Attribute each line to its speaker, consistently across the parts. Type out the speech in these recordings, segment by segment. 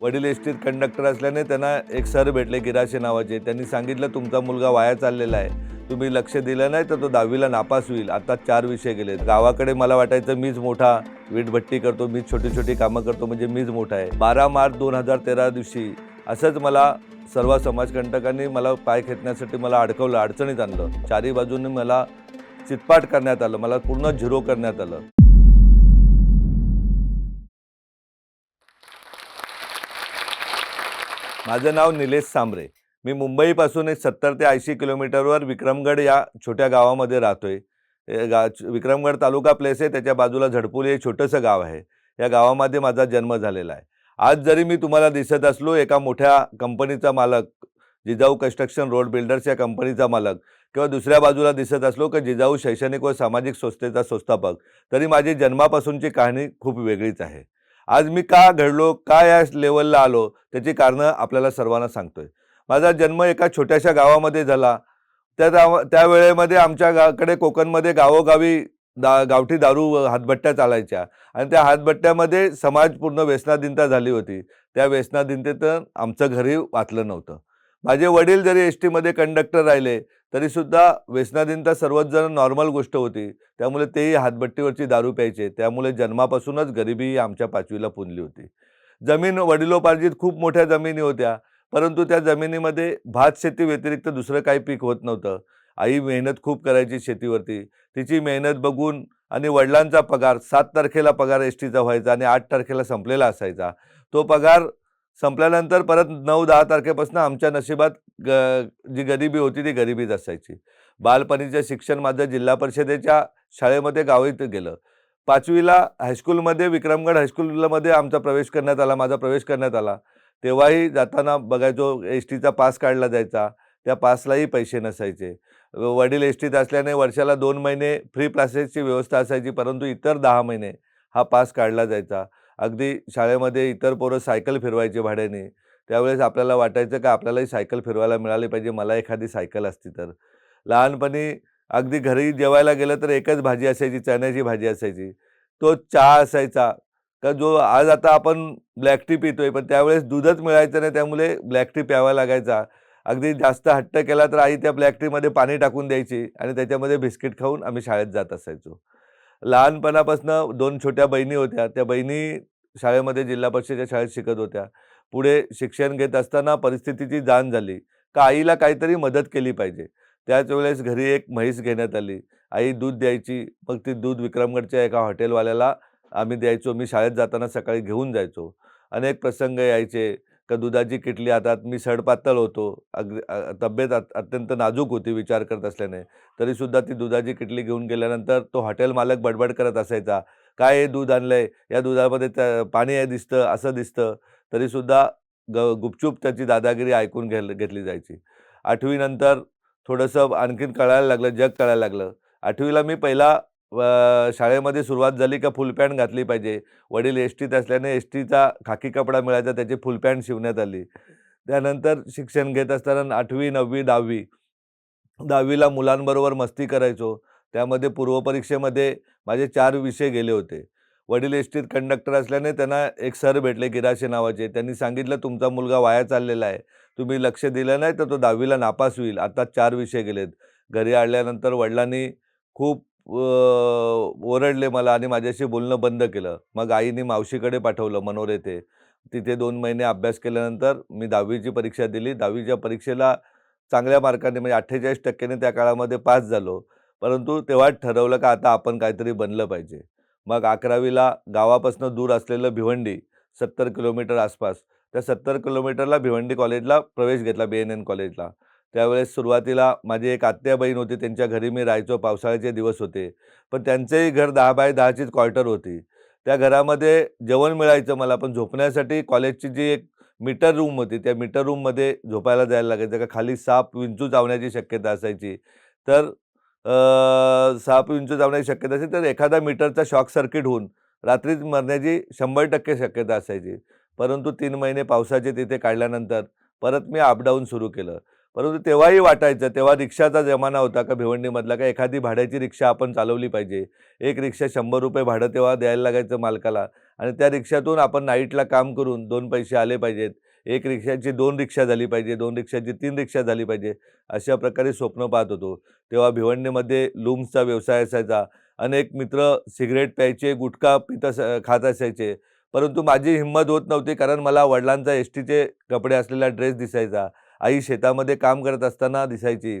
Speaker 1: वडील S टीत conductor असल्याने त्यांना एक सर भेटले गिराशे नावाचे. त्यांनी सांगितलं तुमचा मुलगा वाया चाललेला आहे. तुम्ही लक्ष दिलं नाही तर तो दहावीला नापास होईल. आता चार विषय गेले गावाकडे मला वाटायचं मीच मोठा वीटभट्टी करतो मीच छोटी छोटी कामं करतो म्हणजे मीच मोठा आहे. बारा मार्च दोन हजार तेरा दिवशी असंच मला सर्व समाजकंटकांनी मला पाय खेचण्यासाठी मला अडकवलं अडचणीत आणलं. चारी बाजूने मला चितपाट करण्यात आलं मला पूर्ण झिरो करण्यात आलं. माझं नाव निलेश सांबरे मी मुंबईपासून एक सत्तर ते ऐंशी किलोमीटरवर विक्रमगड या छोट्या गावामध्ये राहतोय. गा विक्रमगड तालुका प्लेस आहे त्याच्या बाजूला झडपुली हे छोटंसं गाव आहे. या गावामध्ये माझा जन्म झालेला आहे. आज जरी मी तुम्हाला दिसत असलो एका मोठ्या कंपनीचा मालक जिजाऊ कन्स्ट्रक्शन रोड बिल्डर्स या कंपनीचा मालक किंवा दुसऱ्या बाजूला दिसत असलो की जिजाऊ शैक्षणिक व सामाजिक संस्थेचा संस्थापक तरी माझी जन्मापासूनची कहाणी खूप वेगळीच आहे. आज मी का घडलो का या लेवलला आलो त्याची कारणं आपल्याला सर्वांना सांगतोय. माझा जन्म एका छोट्याशा गावामध्ये झाला. त्या त्यावेळेमध्ये त्या वेळेमध्ये आमच्या गाकडे कोकणमध्ये गावोगावी दा गावठी दारू व हातभट्ट्या चालायच्या. आणि त्या हातभट्ट्यामध्ये समाज पूर्ण व्यसनाधीनता झाली होती. त्या व्यसनाधीनतेतून आमचं घरी वाचलं नव्हतं. माझे वडील जरी एस टीमध्ये कंडक्टर राहिले तरीसुद्धा व्यसनाधीनता सर्वच जण नॉर्मल गोष्ट होती. त्यामुळे तेही हातभट्टीवरची दारू प्यायचे. त्यामुळे जन्मापासूनच गरिबी आमच्या पाचवीला पुनली होती. जमीन वडिलोपार्जित खूप मोठ्या जमिनी होत्या परंतु त्या जमिनीमध्ये भात शेती व्यतिरिक्त दुसरं काही पीक होत नव्हतं. आई मेहनत खूप करायची शेतीवरती. तिची मेहनत बघून आणि वडिलांचा पगार सात तारखेला पगार एस टीचा व्हायचा आणि आठ तारखेला संपलेला असायचा. तो पगार संपल्यानंतर परत नऊ दहा तारखेपासून आमच्या नशिबात ग जी गरिबी होती ती गरिबीच असायची. बालपणीचं शिक्षण माझं जिल्हा परिषदेच्या शाळेमध्ये गावीत गेलं. पाचवीला हायस्कूलमध्ये विक्रमगड हायस्कूलमध्ये आमचा प्रवेश करण्यात आला माझा प्रवेश करण्यात आला. तेव्हाही जाताना बघायचो एस टीचा पास काढला जायचा. त्या पासलाही पैसे नसायचे. वडील एस टीत असल्याने वर्षाला दोन महिने फ्री क्लासेसची व्यवस्था असायची परंतु इतर दहा महिने हा पास काढला जायचा. अगदी शाळेमध्ये इतर पोरं सायकल फिरवायचे भाड्याने. त्यावेळेस आपल्याला वाटायचं का आपल्यालाही सायकल फिरवायला मिळाली पाहिजे मला एखादी सायकल असती तर. लहानपणी अगदी घरी जेवायला गेलं तर एकच भाजी असायची चण्याची भाजी असायची. तो चहा असायचा. का जो आज आता आपण ब्लॅक टी पितोय पण त्यावेळेस दूधच मिळायचं नाही त्यामुळे ब्लॅक टी प्यावा लागायचा. अगदी जास्त हट्ट केला तर आई त्या ब्लॅक टीमध्ये पाणी टाकून द्यायची आणि त्याच्यामध्ये बिस्किट खाऊन आम्ही शाळेत जात असायचो. लहानपणापासून दोन छोट्या बहिणी होत्या. त्या बहिणी शाळेमध्ये जिल्हा परिषदेच्या शाळेत शिकत होत्या. पुढे शिक्षण घेत असताना परिस्थितीची जाण झाली. का आईला काहीतरी मदत केली पाहिजे. त्याच वेळेस घरी एक म्हैस घेण्यात आली. आई दूध द्यायची. मग ती दूध विक्रमगडच्या एका हॉटेलवाल्याला आम्ही द्यायचो. मी शाळेत जाताना सकाळी घेऊन जायचो. अनेक प्रसंग यायचे. का दुधाची किटली? हातात मी सडपातळ होतो. अगदी तब्येत अत्यंत नाजूक होती विचार करत असल्याने. तरीसुद्धा ती दुधाची किटली घेऊन गेल्यानंतर तो हॉटेल मालक बडबड करत असायचा. काय हे दूध आणलं आहे या दुधामध्ये त्या पाणी आहे दिसतं असं दिसतं. तरीसुद्धा ग गुपचूप त्याची दादागिरी ऐकून घे घेतली जायची. आठवीनंतर थोडंसं आणखीन कळायला लागलं जग कळायला लागलं. आठवीला मी पहिला शाळेमध्ये सुरुवात झाली का फुल पॅन्ट घातली पाहिजे. वडील एस टीत असल्याने एस टीचा खाकी कपडा मिळायचा त्याची फुल पॅन्ट शिवण्यात आली. त्यानंतर शिक्षण घेत असताना आठवी नववी दहावी दहावीला मुलांबरोबर मस्ती करायचो. त्यामध्ये पूर्वपरीक्षेमध्ये माझे चार विषय गेले होते. वडील एस टीत कंडक्टर असल्याने त्यांना एक सर भेटले गिराशे नावाचे. त्यांनी सांगितलं तुमचा मुलगा वाया चाललेला आहे. तुम्ही लक्ष दिलं नाही तर तो दहावीला नापास होईल. आता चार विषय गेलेत. घरी आणल्यानंतर वडिलांनी खूप ओरडले मला आणि माझ्याशी बोलणं बंद केलं. मग आईने मावशीकडे पाठवलं मनोर येथे तिथे दोन महिने अभ्यास केल्यानंतर मी दहावीची परीक्षा दिली. दहावीच्या परीक्षेला चांगल्या मार्काने म्हणजे अठ्ठेचाळीस टक्क्याने त्या काळामध्ये पास झालो. परंतु तेव्हाच ठरवलं का आता आपण काहीतरी बनलं पाहिजे. मग अकरावीला गावापासून दूर असलेलं भिवंडी सत्तर किलोमीटर आसपास. त्या सत्तर किलोमीटरला भिवंडी कॉलेजला प्रवेश घेतला बी एन एन कॉलेजला. त्यावेळेस सुरुवातीला माझी एक आत्या बहीण होती त्यांच्या घरी मी राहायचो पावसाळ्याचे दिवस होते. पण त्यांचंही घर दहा बाय दहाचीच क्वार्टर होती. त्या घरामध्ये जेवण मिळायचं मला पण झोपण्यासाठी कॉलेजची जी एक मीटर रूम होती त्या मीटर रूममध्ये झोपायला जायला लागायचं का खाली साप विंचू चावण्याची शक्यता असायची. तर साप विंचू चावण्याची शक्यता असेल तर एखादा मीटरचा शॉक सर्किट होऊन रात्रीच मरण्याची शंभर टक्के शक्यता असायची. परंतु तीन महिने पावसाचे तिथे काढल्यानंतर परत मी अपडाऊन सुरू केलं. परंतु तेव्हाही वाटायचं तेव्हा रिक्षाचा जमाना होता का भिवंडीमधला का एखादी भाड्याची रिक्षा आपण चालवली पाहिजे. एक रिक्षा शंभर रुपये भाडं तेव्हा द्यायला लागायचं मालकाला आणि त्या रिक्षातून आपण नाईटला काम करून दोन पैसे आले पाहिजेत. एक रिक्षाची दोन रिक्षा झाली पाहिजे दोन रिक्षाची तीन रिक्षा झाली पाहिजे अशा प्रकारे स्वप्न पाहत होतो. तेव्हा भिवंडीमध्ये लूम्सचा व्यवसाय असायचा. अनेक मित्र सिगरेट प्यायचे गुटखा पित खात असायचे. परंतु माझी हिंमत होत नव्हती कारण मला वडिलांचा एस टीचे कपडे असलेला ड्रेस दिसायचा. आई शेतामध्ये काम करत असताना दिसायची.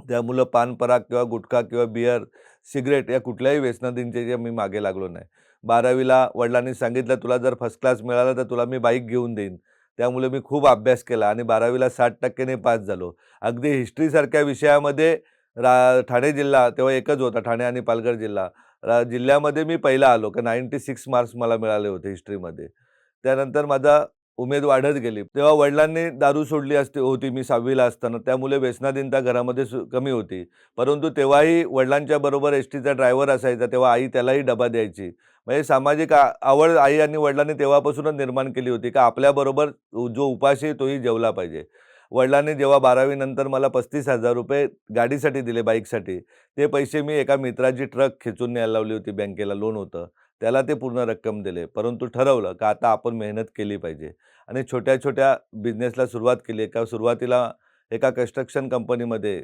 Speaker 1: त्यामुळं पान पराग किंवा गुटखा किंवा बियर सिगरेट या कुठल्याही व्यसनाधीनचे मी मागे लागलो नाही. बारावीला वडिलांनी सांगितलं तुला जर फर्स्ट क्लास मिळाला तर तुला मी बाईक घेऊन देईन. त्यामुळे मी खूप अभ्यास केला आणि बारावीला साठ टक्क्याने पास झालो. अगदी हिस्ट्रीसारख्या विषयामध्ये रा ठाणे जिल्हा तेव्हा एकच होता ठाणे आणि पालघर जिल्हा. रा जिल्ह्यामध्ये मी पहिला आलो का नाईंटी सिक्स मार्क्स मला मिळाले होते हिस्ट्रीमध्ये. त्यानंतर माझा उमेद वाढत गेली. तेव्हा वडिलांनी दारू सोडली असते होती. मी सहावीला असताना. त्यामुळे व्यसनाधीनता घरामध्ये सु कमी होती. परंतु तेव्हाही वडिलांच्या बरोबर एस टीचा ड्रायव्हर असायचा. तेव्हा आई त्यालाही डबा द्यायची. म्हणजे सामाजिक आ आवड आई आणि वडिलांनी तेव्हापासूनच निर्माण केली होती का आपल्याबरोबर जो उपाशी आहे तोही जेवला पाहिजे. वडिलांनी जेव्हा बारावीनंतर मला पस्तीस हजार रुपये गाडीसाठी दिले बाईकसाठी. ते पैसे मी एका मित्राची ट्रक खेचून न्यायला लावली होती बँकेला लोन होतं. त्याला ते पूर्ण रक्कम दिले. परंतु ठरवलं का आता आपण मेहनत केली पाहिजे. आणि छोट्या छोट्या बिझनेसला सुरुवात केली. एका सुरुवातीला एका कन्स्ट्रक्शन कंपनीमध्ये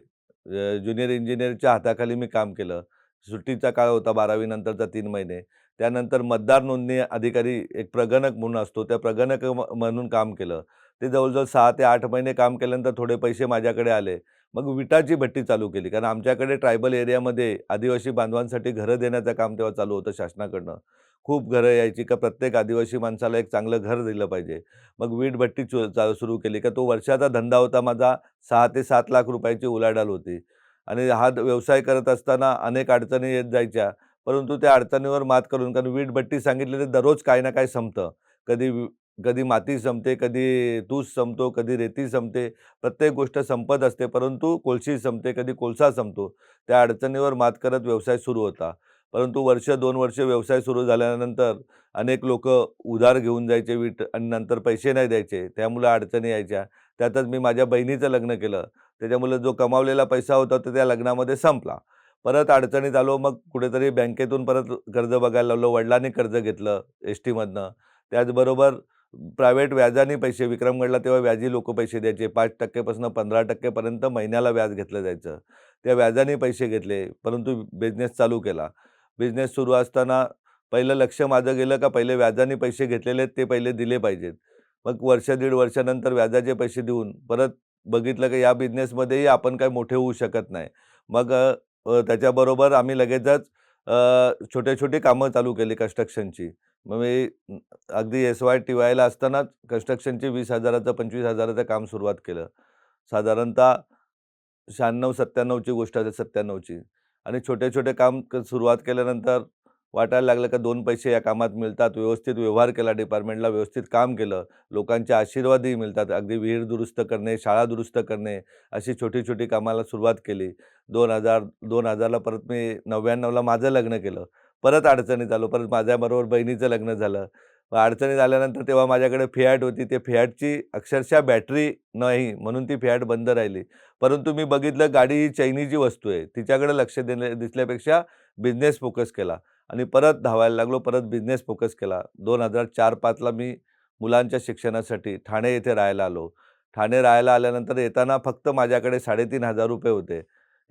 Speaker 1: ज्युनियर इंजिनियरच्या हाताखाली मी काम केलं. सुट्टीचा काळ होता बारावीनंतरचा तीन महिने. त्यानंतर मतदार नोंदणी अधिकारी एक प्रगणक म्हणून असतो. त्या प्रगणक म्हणून काम केलं. ते जवळजवळ सहा ते आठ महिने काम केल्यानंतर थोडे पैसे माझ्याकडे आले. मग विटाची भट्टी चालू केली. कारण आमच्याकडे ट्रायबल एरियामध्ये आदिवासी बांधवांसाठी घरं देण्याचं काम तेव्हा चालू होतं शासनाकडनं. खूप घरं यायची का प्रत्येक आदिवासी माणसाला एक चांगलं घर दिलं पाहिजे. मग वीट भट्टी चु चालू सुरू केली. का तो वर्षाचा धंदा होता माझा सहा ते सात लाख रुपयाची उलाढाल होती. आणि हा द- व्यवसाय करत असताना अनेक अडचणी येत जायच्या. परंतु त्या अडचणीवर मात करून कारण वीट भट्टी सांगितली तर दररोज काही ना काही संपतं. कधी वि- कधी माती संपते कधी तूस संपतो कधी रेती संपते. प्रत्येक गोष्ट संपत असते परंतु कोळशी संपते कधी कोळसा संपतो. त्या अडचणीवर मात करत व्यवसाय सुरू होता. परंतु वर्ष दोन वर्ष व्यवसाय सुरू झाल्यानंतर अनेक लोक उधार घेऊन जायचे वीट आणि नंतर पैसे नाही द्यायचे. त्यामुळे अडचणी यायच्या. त्यातच मी माझ्या बहिणीचं लग्न केलं. त्याच्यामुळे जो कमावलेला पैसा होता तो त्या लग्नामध्ये संपला. परत अडचणीत आलो मग कुठेतरी बँकेतून परत कर्ज बघायला लावलं वडिलांनी कर्ज घेतलं एस टीमधनं. त्याचबरोबर प्रायव्हेट व्याजाने पैसे विक्रमगडला तेव्हा व्याजी लोक पैसे द्यायचे. पाच टक्केपासून पंधरा टक्केपर्यंत महिन्याला व्याज घेतलं जायचं. त्या व्याजाने पैसे घेतले परंतु बिझनेस चालू केला. बिझनेस सुरू असताना पहिलं लक्ष माझं गेलं का पहिले व्याजाने पैसे घेतलेले आहेत ते पहिले दिले पाहिजेत. मग वर्ष दीड वर्षानंतर व्याजाचे पैसे देऊन परत बघितलं की या बिझनेसमध्येही आपण काय मोठे होऊ शकत नाही. मग त्याच्याबरोबर आम्ही लगेचच छोटे छोटे कामं चालू केली कन्स्ट्रक्शनची मग मी अगदी एस वाय टी वायला असतानाच कन्स्ट्रक्शनची वीस हजाराचं पंचवीस हजाराचं काम सुरुवात केलं. साधारणतः शहाण्णव सत्त्याण्णवची गोष्ट आहे सत्त्याण्णवची आणि छोटे छोटे काम क सुरुवात केल्यानंतर वाटायला लागलं का दोन पैसे या कामात मिळतात. व्यवस्थित व्यवहार केला डिपार्टमेंटला व्यवस्थित काम केलं. लोकांचे आशीर्वादही मिळतात. अगदी विहीर दुरुस्त करणे शाळा दुरुस्त करणे अशी छोटी छोटी कामाला सुरुवात केली. दोन हजार दोन हजारला परत मी नव्याण्णवला माझं लग्न केलं. परत अडचणीत आलो. परत माझ्याबरोबर बहिणीचं लग्न झालं. मग अडचणीत आल्यानंतर तेव्हा माझ्याकडे फियाट होती. ते फियाटची अक्षरशः बॅटरी नाही म्हणून ती फियाट बंद राहिली. परंतु मी बघितलं गाडी ही चैनीची वस्तू आहे. तिच्याकडे लक्ष देणे दिसल्यापेक्षा बिझनेस फोकस केला. आणि परत धावायला लागलो. परत बिझनेस फोकस केला. दोन हजार चार पाचला मी मुलांच्या शिक्षणासाठी ठाणे येथे राहायला आलो. ठाणे राहायला आल्यानंतर येताना फक्त माझ्याकडे साडेतीन हजार रुपये होते.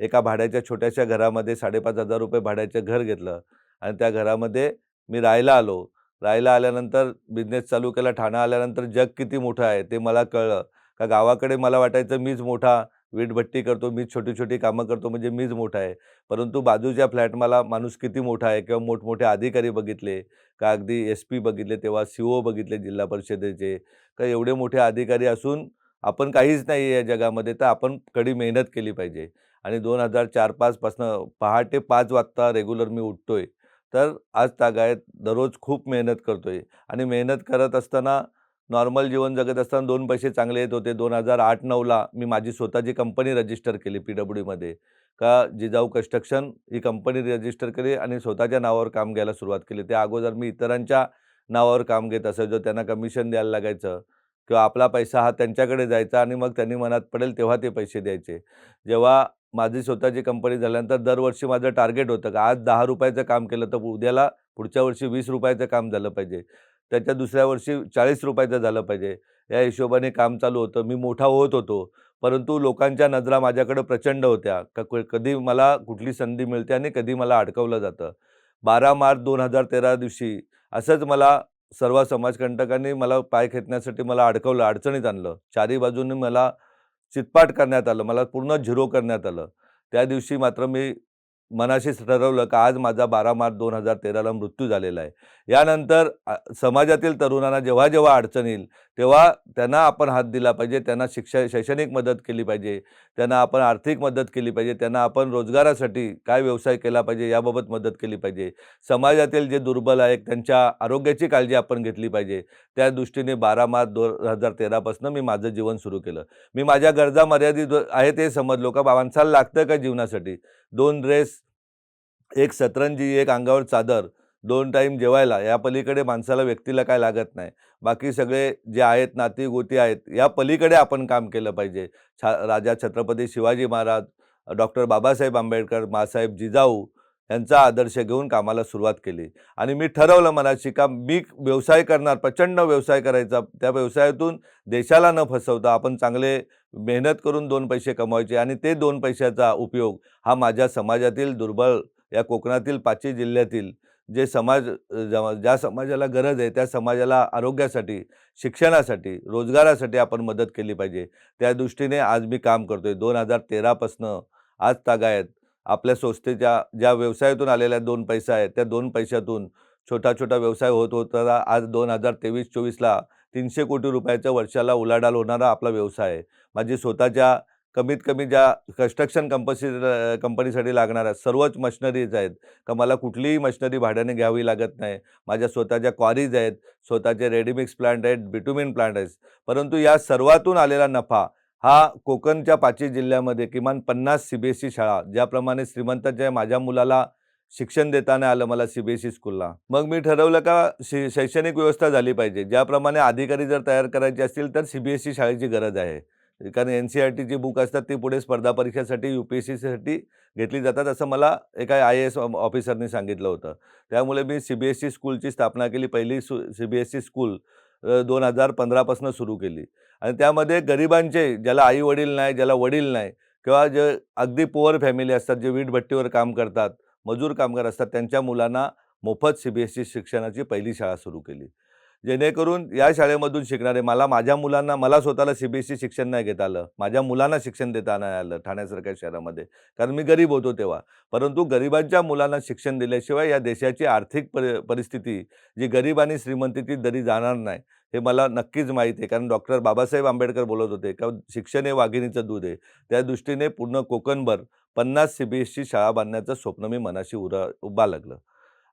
Speaker 1: एका भाड्याच्या छोट्याशा घरामध्ये साडेपाच हजार रुपये भाड्याचं घर घेतलं आणि त्या घरामध्ये मी राहायला आलो. राहायला आल्यानंतर बिझनेस चालू केला. ठाणा आल्यानंतर जग किती मोठं आहे ते मला कळलं. का गावाकडे मला वाटायचं मीच मोठा वीटभट्टी करतो मीच छोटी छोटी कामं करतो म्हणजे मीच मोठा आहे. परंतु बाजूच्या फ्लॅट मला माणूस किती मोठा आहे किंवा मोठमोठे अधिकारी बघितले का अगदी एस पी बघितले तेव्हा सी ओ बघितले जिल्हा परिषदेचे का एवढे मोठे अधिकारी असून आपण काहीच नाही आहे या जगामध्ये तर आपण कडी मेहनत केली पाहिजे. आणि दोन हजार चार पाचपासनं पहाटे पाच वाजता रेग्युलर मी उठतोय. तर आज तागायत दररोज खूप मेहनत करतोय आणि मेहनत करत असताना नॉर्मल जीवन जगत असताना दोन पैसे चांगले येत होते. दोन हजार आठ नऊला मी माझी स्वतःची कंपनी रजिस्टर केली पी डब्ल्यू डीमध्ये का जिजाऊ कन्स्ट्रक्शन ही कंपनी रजिस्टर केली आणि स्वतःच्या नावावर काम घ्यायला सुरुवात केली. त्या अगोदर मी इतरांच्या नावावर काम घेत असायचो. त्यांना कमिशन द्यायला लागायचं किंवा आपला पैसा हा त्यांच्याकडे जायचा आणि मग त्यांनी मनात पडेल तेव्हा ते पैसे द्यायचे. जेव्हा माझी स्वतःची कंपनी झाल्यानंतर दरवर्षी माझं टार्गेट होतं का? आज दहा रुपयाचं काम केलं तर उद्याला पुढच्या वर्षी वीस रुपयाचं काम झालं पाहिजे. त्याच्या दुसऱ्या वर्षी चाळीस रुपयाचं झालं पाहिजे. या हिशोबाने काम चालू होतं. मी मोठा होत होतो. परंतु लोकांच्या नजरा माझ्याकडे प्रचंड होत्या. का क- कधी मला कुठली संधी मिळते आणि कधी मला अडकवलं जातं. बारा मार्च दोन हजार तेरा दिवशी असंच मला सर्व समाजकंटकांनी मला पाय खेचण्यासाठी मला अडकवलं अडचणीत आणलं. चारी बाजूंनी मला चितपाट करण्यात आलं मला पूर्ण झिरो करण्यात आलं. त्या दिवशी मात्र मी मनाशीच ठरवलं का आज माझा बारा मार्च दोन हजार तेराला मृत्यू झालेला आहे. यानंतर समाजातील तरुणांना जेव्हा जेव्हा अडचण येईल तेव्हा त्यांना आपण हात दिला पाहिजे त्यांना शिक्षा शैक्षणिक मदत केली पाहिजे त्यांना आपण आर्थिक मदत केली पाहिजे त्यांना आपण रोजगारासाठी काय व्यवसाय केला पाहिजे याबाबत मदत केली पाहिजे. समाजातील जे दुर्बल आहेत त्यांच्या आरोग्याची काळजी आपण घेतली पाहिजे. त्या दृष्टीने बारा मार्च दोन हजार तेरापासून मी माझं जीवन सुरू केलं. मी माझ्या गरजा मर्यादित आहे ते समजलो का? माणसाला लागतं का जीवनासाठी? दोन ड्रेस एक सतरंजी एक अंगावर चादर दोन टाईम जेवायला या पलीकडे माणसाला व्यक्तीला काय लागत नाही. बाकी सगळे जे आहेत नाती गोती आहेत या पलीकडे आपण काम केलं पाहिजे. छा राजा छत्रपती शिवाजी महाराज डॉक्टर बाबासाहेब आंबेडकर मासाहेब जिजाऊ यांचा आदर्श घेऊन कामाला सुरुवात केली. आणि मी ठरवलं मनाशी का मी व्यवसाय करणार प्रचंड व्यवसाय करायचा. त्या व्यवसायातून देशाला न फसवता आपण चांगले मेहनत करून दोन पैसे कमवायचे आणि ते दोन पैशाचा उपयोग हा माझ्या समाजातील दुर्बल या कोकणातील पाचही जिल्ह्यातील जे समाज ज्या ज्या समाजाला गरज आहे त्या समाजाला आरोग्यासाठी शिक्षणासाठी रोजगारासाठी आपण मदत केली पाहिजे. त्या दृष्टीने आज मी काम करतो आहे दोन हजार तेरापासनं आज तागायत आपल्या संस्थेच्या ज्या व्यवसायातून आलेल्या दोन पैसा आहेत त्या दोन पैशातून छोटा छोटा व्यवसाय होत होता आज दोन हजार तेवीस चोवीसला तीनशे कोटी रुपयाच्या वर्षाला उलाढाल होणारा आपला व्यवसाय आहे. माझी स्वतःच्या कमीत कमी ज्या कन्स्ट्रक्शन कंपसी कंपनीसाठी लागणाऱ्या सर्वच मशिनरीज आहेत का मला कुठलीही मशिनरी भाड्याने घ्यावी लागत नाही. माझ्या स्वतःच्या क्वारीज आहेत स्वतःचे रेडीमिक्स प्लांट आहेत बिटुमिन प्लांट आहेत. परंतु या सर्वातून आलेला नफा हा कोकणच्या पाचवी जिल्ह्यामध्ये किमान पन्नास सी बी एस सी शाळा ज्याप्रमाणे श्रीमंताच्या माझ्या मुलाला शिक्षण देताना आलं मला सी बी एस ई स्कूलला. मग मी ठरवलं का शि शैक्षणिक व्यवस्था झाली पाहिजे. ज्याप्रमाणे अधिकारी जर तयार करायचे असतील तर सी बी एस ई शाळेची गरज आहे. कारण एन सी आर टीची बुक असतात ती पुढे स्पर्धा परीक्षेसाठी यू पी एस सीसाठी घेतली जातात असं मला एका आय ए एस ऑफिसरनी सांगितलं होतं. त्यामुळे मी सी बी एस ई स्कूलची स्थापना केली. पहिली सु C B S E school दोन हजार पंधरापासून सुरू केली. आणि त्यामध्ये गरिबांचे ज्याला आई वडील नाही ज्याला वडील नाही किंवा जे अगदी पुअर फॅमिली असतात जे वीटभट्टीवर काम करतात मजूर कामगार असतात त्यांच्या मुलांना मोफत सी बी एस ई शिक्षणाची पहिली शाळा सुरू केली. जेणेकरून या शाळेमधून शिकणारे मला माझ्या मुलांना मला स्वतःला सी बी एस ई शिक्षण नाही घेता आलं माझ्या मुलांना शिक्षण देता नाही आलं ठाण्यासारख्या शहरामध्ये. कारण मी गरीब होतो तेव्हा. परंतु गरिबांच्या मुलांना शिक्षण दिल्याशिवाय या देशाची आर्थिक परि परिस्थिती जी गरीब आणि श्रीमंतीची दरी जाणार नाही हे मला नक्कीच माहीत आहे. कारण डॉक्टर बाबासाहेब आंबेडकर बोलत होते का शिक्षण हे वाघिणीचं दूध आहे. त्या दृष्टीने पूर्ण कोकणभर पन्नास सी बी एस सी शाळा बांधण्याचं स्वप्न मी मनाशी उरा उभा लागलं.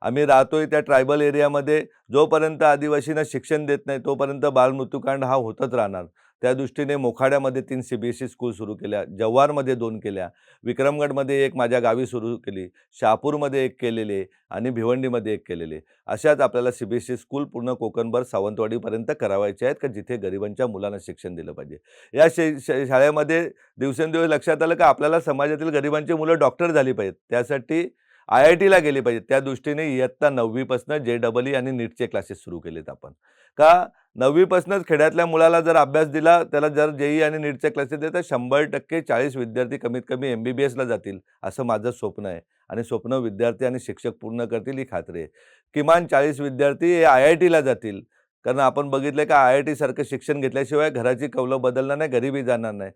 Speaker 1: आम्ही राहतोय त्या ट्रायबल एरियामध्ये. जोपर्यंत आदिवासींना शिक्षण देत नाही तोपर्यंत बालमृत्यूकांड हा होतच राहणार. त्या दृष्टीने मोखाड्यामध्ये तीन C B S E school सुरू केल्या जव्हारमध्ये दोन केल्या विक्रमगडमध्ये एक माझ्या गावी सुरू केली शहापूरमध्ये एक केलेले आणि भिवंडीमध्ये एक केलेले. अशाच आपल्याला C B S E school पूर्ण कोकणभर सावंतवाडीपर्यंत करावायचे आहेत का जिथे गरिबांच्या मुलांना शिक्षण दिलं पाहिजे? या शे- शाळेमध्ये दिवसेंदिवस लक्षात आलं का आपल्याला समाजातील गरिबांची मुलं डॉक्टर झाली पाहिजेत. त्यासाठी आय आय टीला गेली पाहिजे त्या दृष्टीने इयत्ता नववीपासून जे डबल ई आणि नीटचे क्लासेस सुरू केलेत आपण. का? नववीपासूनच खेड्यातल्या मुलाला जर अभ्यास दिला त्याला जर जेई आणि नीटचे क्लासेस दिले तर शंभर टक्के चाळीस विद्यार्थी कमीत कमी एम बी बी एसला जातील असं माझं स्वप्न आहे. आणि स्वप्न विद्यार्थी आणि शिक्षक पूर्ण करतील ही खात्री आहे. किमान चाळीस विद्यार्थी हे आय आय टीला जातील. कारण आपण बघितलं का आय आय टीसारखं शिक्षण घेतल्याशिवाय घराची कौलं बदलणार नाही घरीबी जाणार नाही.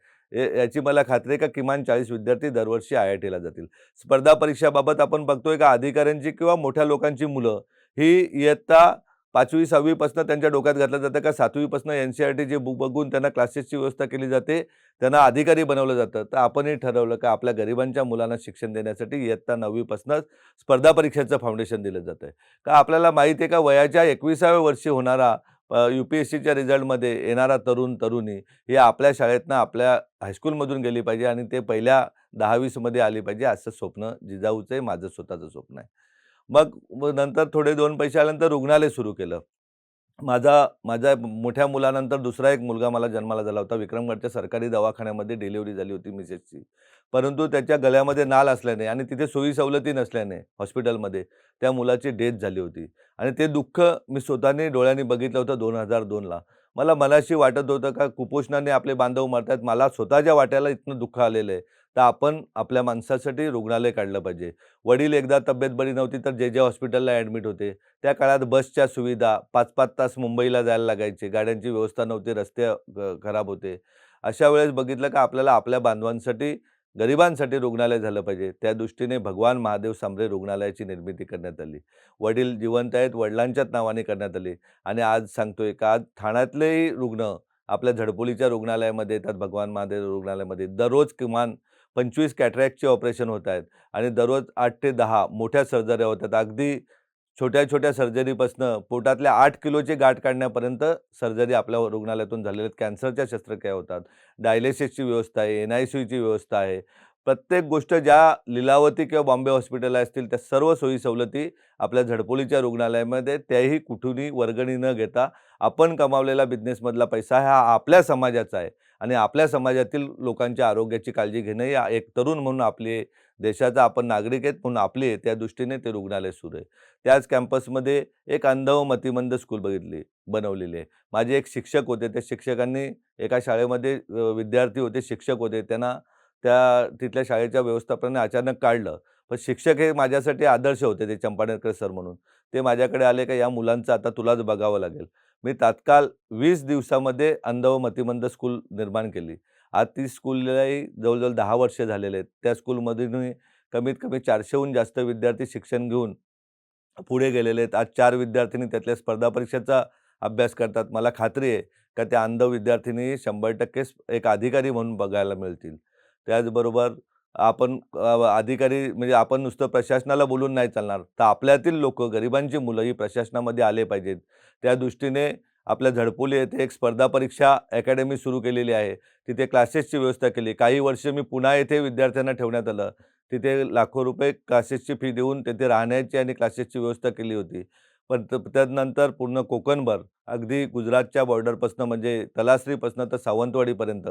Speaker 1: याची मला खात्री आहे का किमान चाळीस विद्यार्थी दरवर्षी आय आय टीला जातील. स्पर्धा परीक्षाबाबत आपण बघतोय का अधिकाऱ्यांची किंवा मोठ्या लोकांची मुलं ही इयत्ता पाचवी सहावीपासून त्यांच्या डोक्यात घातलं जातं का? सातवीपासून एन सी आर टी जे बुक बघून त्यांना क्लासेसची व्यवस्था केली जाते. त्यांना अधिकारी बनवलं जातं. तर आपणही ठरवलं का? आपल्या गरिबांच्या मुलांना शिक्षण देण्यासाठी इयत्ता नववीपासूनच स्पर्धा परीक्षेचं फाउंडेशन दिलं जातं का? आपल्याला माहिती आहे का? वयाच्या एकविसाव्या वर्षी होणारा यू पी एस सीच्या रिझल्टमध्ये येणारा तरुण तरुणी हे आपल्या शाळेतनं आपल्या हायस्कूलमधून गेली पाहिजे आणि ते पहिल्या दहावीसमध्ये आली पाहिजे असं स्वप्न जिजाऊचं आहे माझं स्वतःचं स्वप्न आहे. मग नंतर थोडे दोन पैसे आल्यानंतर रुग्णालय सुरू केलं. माझा माझ्या मोठ्या मुलानंतर दुसरा एक मुलगा मला जन्माला झाला होता. विक्रमगडच्या सरकारी दवाखान्यामध्ये डिलिव्हरी झाली होती मिसेसची. परंतु त्याच्या गळ्यामध्ये नाल असल्याने आणि तिथे सोयी सवलती नसल्याने हॉस्पिटलमध्ये त्या मुलाची डेथ झाली होती. आणि ते दुःख मी स्वतःने डोळ्यांनी बघितलं होतं दोन हजार दोनला. मला मनाशी वाटत होतं का कुपोषणाने आपले बांधव मरतात मला स्वतःच्या वाट्याला इथनं दुःख आलेलं आहे. तर आपण आपल्या माणसासाठी रुग्णालय काढलं पाहिजे. वडील एकदा तब्येत बरी नव्हती तर जे जे हॉस्पिटलला ॲडमिट होते. त्या काळात बसच्या सुविधा पाच पाच तास मुंबईला जायला लागायचे. गाड्यांची व्यवस्था नव्हती रस्ते खराब होते. अशा वेळेस बघितलं का आपल्याला आपल्या बांधवांसाठी गरिबांसाठी रुग्णालय झालं पाहिजे. त्या दृष्टीने भगवान महादेव सांबरे रुग्णालयाची निर्मिती करण्यात आली. वडील जिवंत आहेत वडिलांच्याच नावाने करण्यात आली. आणि आज सांगतोय का आज ठाण्यातलेही रुग्ण आपल्या झडपोलीच्या रुग्णालयामध्ये येतात भगवान महादेव रुग्णालयामध्ये. दररोज किमान पंचवीस कॅटरॅक्टचे ऑपरेशन होत आहेत आणि दररोज आठ ते दहा मोठ्या सर्जऱ्या होतात अगदी छोट्या छोट्या सर्जरीपासनं पोटातल्या आठ किलोचे गाठ काढण्यापर्यंत सर्जरी आपल्या रुग्णालयातून झालेल्या आहेत. कॅन्सरच्या शस्त्रक्रिया होतात. डायलिसिसची व्यवस्था आहे एन आय सीची व्यवस्था आहे. प्रत्येक गोष्ट ज्या लीलावती किंवा बॉम्बे हॉस्पिटल असतील त्या सर्व सोयी सवलती आपल्या झडपोलीच्या रुग्णालयामध्ये त्याही कुठूनही वर्गणी न घेता आपण कमावलेला बिझनेसमधला पैसा हा आपल्या समाजाचा आहे. आणि आपल्या समाजातील लोकांच्या आरोग्याची काळजी घेणं या एक तरुण म्हणून आपली देशाचा आपण नागरिक आहेत म्हणून आपली आहे. त्या दृष्टीने ते रुग्णालय सुरू आहे. त्याच कॅम्पसमध्ये एक अंध व मतिमंद स्कूल बघितली बनवलेली आहे. माझे एक शिक्षक होते. त्या शिक्षकांनी एका शाळेमध्ये विद्यार्थी होते शिक्षक होते. त्यांना त्या तिथल्या शाळेच्या व्यवस्थापनाने अचानक काढलं. पण शिक्षक हे माझ्यासाठी आदर्श होते ते चंपानेरकर सर म्हणून. ते माझ्याकडे आले का या मुलांचं आता तुलाच बघावं लागेल. मी तात्काळ वीस दिवसामध्ये अंध व मतिमंद स्कूल निर्माण केली. आज ती स्कूललाही जवळजवळ दहा वर्ष झालेले आहेत. त्या स्कूलमधूनही कमीत कमी चारशेहून जास्त विद्यार्थी शिक्षण घेऊन पुढे गेलेले आहेत. आज चार विद्यार्थिनी त्यातल्या स्पर्धा परीक्षेचा अभ्यास करतात. मला खात्री आहे का त्या अंध विद्यार्थ्यांनी शंभर टक्के एक अधिकारी म्हणून बघायला मिळतील. त्याचबरोबर आपण अधिकारी म्हणजे आपण नुसतं प्रशासनाला बोलून नाही चालणार. तर आपल्यातील लोक गरिबांची मुलं ही प्रशासनामध्ये आले पाहिजेत. त्या दृष्टीने आपल्या झडपोली येथे एक स्पर्धा परीक्षा अकॅडमी सुरू केलेली आहे. तिथे क्लासेसची व्यवस्था केली. काही वर्ष मी पुन्हा येथे विद्यार्थ्यांना ठेवण्यात आलं. तिथे लाखो रुपये क्लासेसची फी देऊन तेथे राहण्याची आणि क्लासेसची व्यवस्था केली होती. पण त्यानंतर पूर्ण कोकणभर अगदी गुजरातच्या बॉर्डरपासून म्हणजे तलासरीपासून तर सावंतवाडीपर्यंत.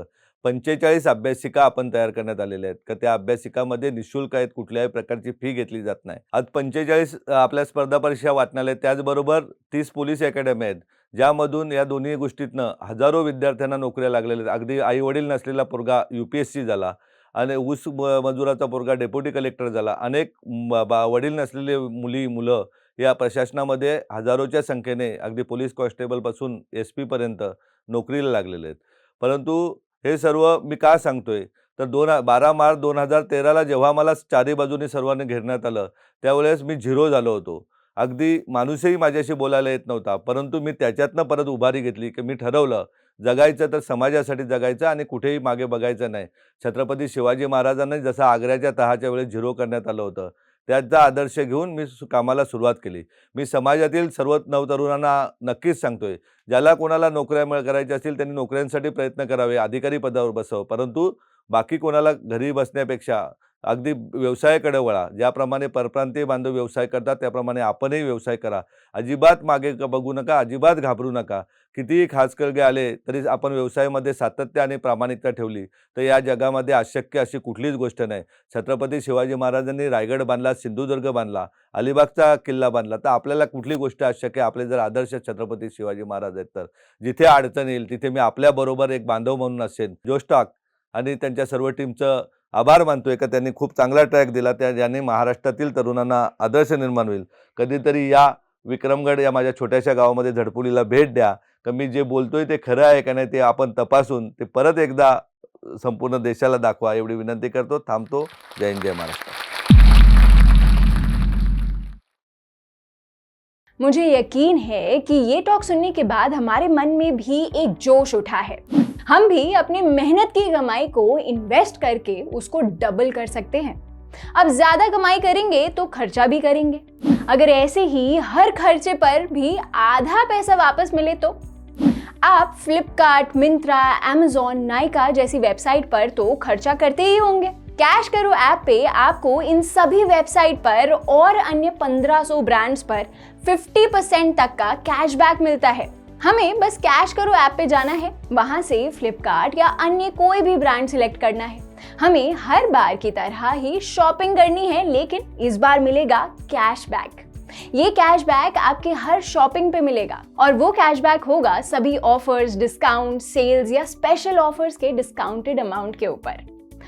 Speaker 1: पंचेचाळीस अभ्यासिका आपण तयार करण्यात आलेल्या आहेत. का त्या अभ्यासिकामध्ये निशुल्क आहेत कुठल्याही प्रकारची फी घेतली जात नाही. आज पंचेचाळीस आपल्या स्पर्धा परीक्षा वाचनालय त्याचबरोबर तीस पोलीस अकॅडमी आहेत. ज्यामधून या दोन्ही गोष्टीतनं हजारो विद्यार्थ्यांना नोकऱ्या लागलेल्या आहेत. अगदी आईवडील नसलेला पोरगा यू पी एस सी झाला आणि ऊस म- मजुराचा पोरगा डेप्युटी कलेक्टर झाला. अनेक बा वडील नसलेले मुली मुलं या प्रशासनामध्ये हजारोच्या संख्येने अगदी पोलीस कॉन्स्टेबलपासून एस पीपर्यंत नोकरीला लागलेले आहेत. परंतु हे सर्व मी का सांगतोय? तर दोन बारा मार्च दोन हजार तेराला जेव्हा मला चारी बाजूने सर्वांनी घेरण्यात आलं त्यावेळेस मी झिरो झालो होतो. अगदी माणूसही माझ्याशी बोलायला येत नव्हता. परंतु मी त्याच्यातनं परत उभारी घेतली की मी ठरवलं जगायचं तर समाजासाठी जगायचं आणि कुठेही मागे बघायचं नाही. छत्रपती शिवाजी महाराजांनी जसं आग्र्याच्या तहाच्या वेळेस झिरो करण्यात आलं होतं त्याचा आदर्श घेऊन मी सु- कामाला सुरुवात केली. मी समाजातील सर्व नवतरुणांना नक्कीच सांगतोय. ज्याला कोणाला नोकऱ्या मिळ करायच्या असतील त्यांनी नोकऱ्यांसाठी प्रयत्न करावे अधिकारी पदावर बसावं. परंतु बाकी कोणाला घरी बसण्यापेक्षा अगदी व्यवसायाकडे वळा. ज्याप्रमाणे परप्रांतीय बांधव व्यवसाय करतात त्याप्रमाणे आपणही व्यवसाय करा. अजिबात मागे बघू नका अजिबात घाबरू नका. कितीही खाचकळगे आले तरी आपण व्यवसायामध्ये सातत्य आणि प्रामाणिकता ठेवली तर या जगामध्ये अशक्य अशी कुठलीच गोष्ट नाही. छत्रपती शिवाजी महाराजांनी रायगड बांधला सिंधुदुर्ग बांधला अलिबागचा किल्ला बांधला तर आपल्याला कुठली गोष्ट अशक्य आपले जर आदर्श छत्रपती शिवाजी महाराज आहेत तर. जिथे अडचण येईल तिथे मी आपल्याबरोबर एक बांधव म्हणून असेन जोस्टॉक आणि त्यांच्या सर्व टीमचं आभार मानतोय का त्यांनी खूप चांगला ट्रॅक दिला. त्या ज्याने महाराष्ट्रातील तरुणांना आदर्श निर्माण होईल. कधीतरी या विक्रमगड या माझ्या छोट्याशा गावामध्ये झडपुलीला भेट द्या. का मी जे बोलतोय ते खरं आहे का नाही ते आपण तपासून ते परत एकदा संपूर्ण देशाला दाखवा. एवढी विनंती करतो. थांबतो. जय हिंद जय महाराष्ट्र.
Speaker 2: मुझे यकीन है कि ये टॉक सुनने के बाद हमारे मन में भी एक जोश उठा है। हम भी अपनी मेहनत की कमाई को इन्वेस्ट करके उसको डबल कर सकते हैं। अब ज़्यादा कमाई करेंगे तो खर्चा भी करेंगे। अगर ऐसे ही हर खर्चे पर भी आधा पैसा वापस मिले तो? आप फ्लिपकार्ट मिंत्रा amazon नाइका जैसी वेबसाइट पर तो खर्चा करते ही होंगे। कैश करो ऐप पे आपको इन सभी वेबसाइट पर और अन्य 1500 ब्रांड्स पर 50% तक का कैशबैक मिलता है। हमें बस कैश करो ऐप पे जाना है। वहाँ से फ्लिपकार्ट या अन्य कोई भी ब्रांड सिलेक्ट करना है। हमें हर बार की तरह ही शॉपिंग करनी है, लेकिन इस बार मिलेगा कैशबैक। ये कैशबैक आपके हर शॉपिंग पे मिलेगा और वो कैशबैक होगा सभी ऑफर्स, डिस्काउंट, सेल्स या स्पेशल ऑफर्स के डिस्काउंटेड अमाउंट के ऊपर।